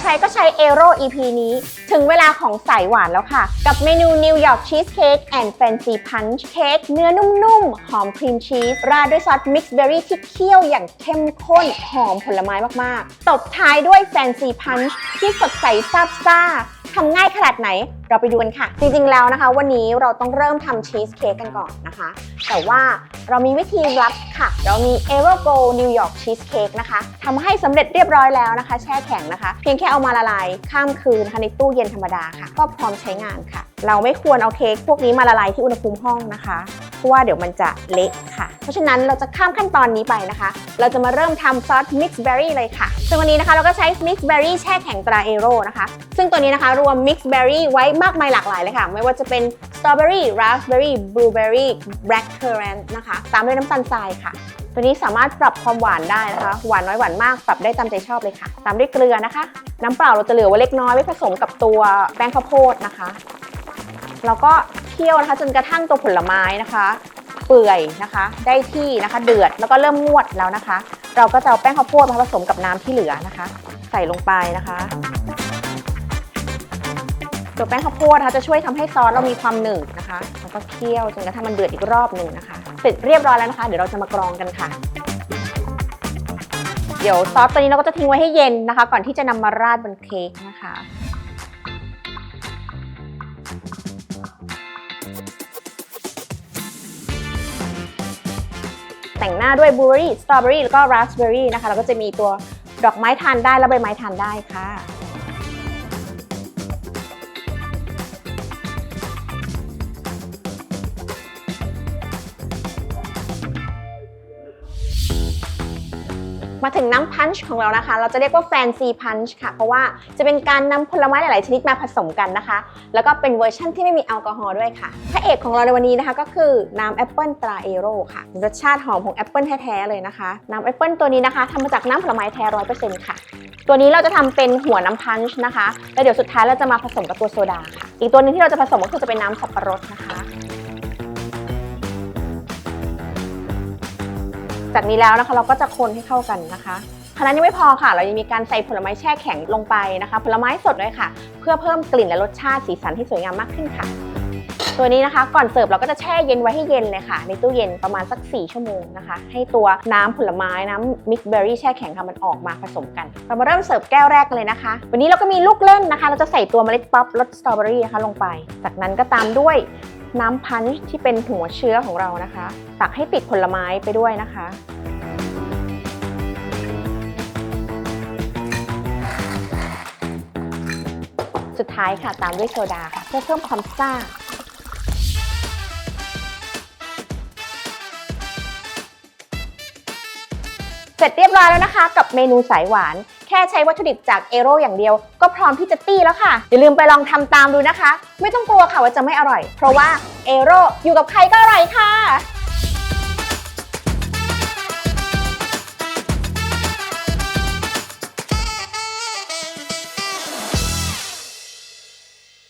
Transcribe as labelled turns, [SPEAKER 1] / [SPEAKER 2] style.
[SPEAKER 1] ใครๆก็ใช้เอโร EP นี้ ถึงเวลาของสายหวานแล้วค่ะ กับเมนูนิวยอร์กชีสเค้กแอนด์แฟนซีพันช์เค้กเนื้อนุ่มๆ หอมครีมชีส ราดด้วยซอสมิกซ์เบอร์รี่ที่เคี่ยวอย่างเข้มข้น หอมผลไม้มากๆ ตบท้ายด้วยแฟนซีพันช์ที่สดใสซาบซ่า ทำง่ายขนาดไหน เราไปดูกันค่ะ จริงๆแล้วนะคะ วันนี้เราต้องเริ่มทำชีสเค้กกันก่อนนะคะ แต่ว่าเรามีวิธีลับค่ะ เรามี e v e r g o New York Cheesecake นะคะทำให้สำเร็จเรียบร้อยแล้วนะคะ แช่แข็งนะคะ เพียงแค่เอามาละลายข้ามคืนนะคะในตู้เย็นธรรมดาค่ะ ก็พร้อมใช้งานค่ะ เราไม่ควรเอาเค้กพวกนี้มาละลายที่อุณหภูมิห้องนะคะ เพราะว่าเดี๋ยวมันจะเละค่ะ เพราะฉะนั้นเราจะข้ามขั้นตอนนี้ไปนะคะ เราจะมาเริ่มทำซอสมิกซ์เบอร์รี่เลยค่ะ ซึ่งวันนี้นะคะเราก็ใช้มิกซ์เบอร์รี่แช่แข็งตราเอโร่นะคะ ซึ่งตัวนี้นะคะรวมมิกซ์เบอร์รี่ไว้มากมายหลากหลายเลยค่ะ ไม่ว่าจะเป็นสตรอเบอรี่ราสเบอรี่บลูเบอรี่แบล็คเคอร์เรนต์นะคะ ตามด้วยน้ำตาลทรายค่ะตัวนี้สามารถปรับความหวานได้นะคะ หวานน้อยหวานมากปรับได้ตามใจชอบเลยค่ะ ตามด้วยเกลือนะคะ น้ำเปล่าเราจะเหลือไว้เล็กน้อยไว้ผสมกับตัวแป้งข้าวโพดนะคะ แล้วก็เคี่ยวนะคะจนกระทั่งตัวผลไม้นะคะ เปื่อยนะคะ ได้ที่นะคะ เดือดแล้วก็เริ่มงวดแล้วนะคะ เราก็จะเอาแป้งข้าวโพดมาผสมกับน้ำที่เหลือนะคะ ใส่ลงไปนะคะตัวแป้งข้าวโพดนะคะจะช่วยทำให้ซอสเรามีความหนืดนะคะแล้วก็เคี่ยวจนกระทั่งมันเดือดอีกรอบหนึ่งนะคะเสร็จเรียบร้อยแล้วนะคะ เดี๋ยวเราจะมากรองกันค่ะ เดี๋ยวซอสตัวนี้เราก็จะทิ้งไว้ให้เย็นนะคะ ก่อนที่จะนำมาราดบนเค้กนะคะ แต่งหน้าด้วยบลูเบอรี่สตรอเบอรี่แล้วก็ราสเบอรี่นะคะแล้วก็จะมีตัวดอกไม้ทานได้และใบไม้ทานได้ค่ะ มาถึงน้ำพันช์ของเรานะคะ เราจะเรียกว่าแฟนซีพันช์ค่ะ เพราะว่าจะเป็นการนำผลไม้หลาย ๆ ชนิดมาผสมกันนะคะ แล้วก็เป็นเวอร์ชั่นที่ไม่มีแอลกอฮอล์ด้วยค่ะพระเอกของเราในวันนี้นะคะ ก็คือน้ำแอปเปิลตราเอโร่ค่ะรสชาติหอมของแอปเปิลแท้ ๆ เลยนะคะ น้ำแอปเปิลตัวนี้นะคะทำมาจากน้ำผลไม้แท้ร้อยเปอร์เซ็นต์ค่ะ ตัวนี้เราจะทำเป็นหัวน้ำพันช์นะคะ แล้วเดี๋ยวสุดท้ายเราจะมาผสมกับตัวโซดาค่ะ อีกตัวหนึงที่เราจะผสมก็คือจะเป็นน้ำสับปะรดนะคะ จากนี้แล้วนะคะเราก็จะคนให้เข้ากันนะคะเท่านั้ไม่พอค่ะ เรายังมีการใส่ผลไม้แช่แข็งลงไปนะคะ ผลไม้สดด้วยค่ะ เพื่อเพิ่มกลิ่นและรสชาติสีสันที่สวยงามมากขึ้นค่ะ ตัวนี้นะคะ ก่อนเสิร์ฟเราก็จะแช่เย็นไว้ให้เย็นเลยค่ะ ในตู้เย็นประมาณสัก 4 ชั่วโมงนะคะ ให้ตัวน้ำผลไม้น้ำมิกซ์เบอร์รี่แช่แข็งค่ะมันออกมาผสมกัน เรามาเริ่มเสิร์ฟแก้วแรกกันเลยนะคะ วันนี้เราก็มีลูกเล่นนะคะ เราจะใส่ตัวเมล็ดป๊อปรสสตรอเบอรี่นะคะลงไป จากนั้นก็ตามด้วย น้ำพันช์ที่เป็นหัวเชื้อของเรานะคะ ตักให้ติดผลไม้ไปด้วยนะคะ สุดท้ายค่ะตามด้วยโซดาค่ะ เพื่อเพิ่มความซ่า สร็จเรียบร้อยแล้วนะคะ กับเมนูสายหวาน แค่ใช้วัตถุดิบจากเอโร่อย่างเดียว ก็พร้อมที่จะตี้แล้วค่ะ อย่าลืมไปลองทำตามดูนะคะ ไม่ต้องกลัวค่ะว่าจะไม่อร่อย เพราะว่าเอโร่อยู่กับใครก็อร่อยค่ะ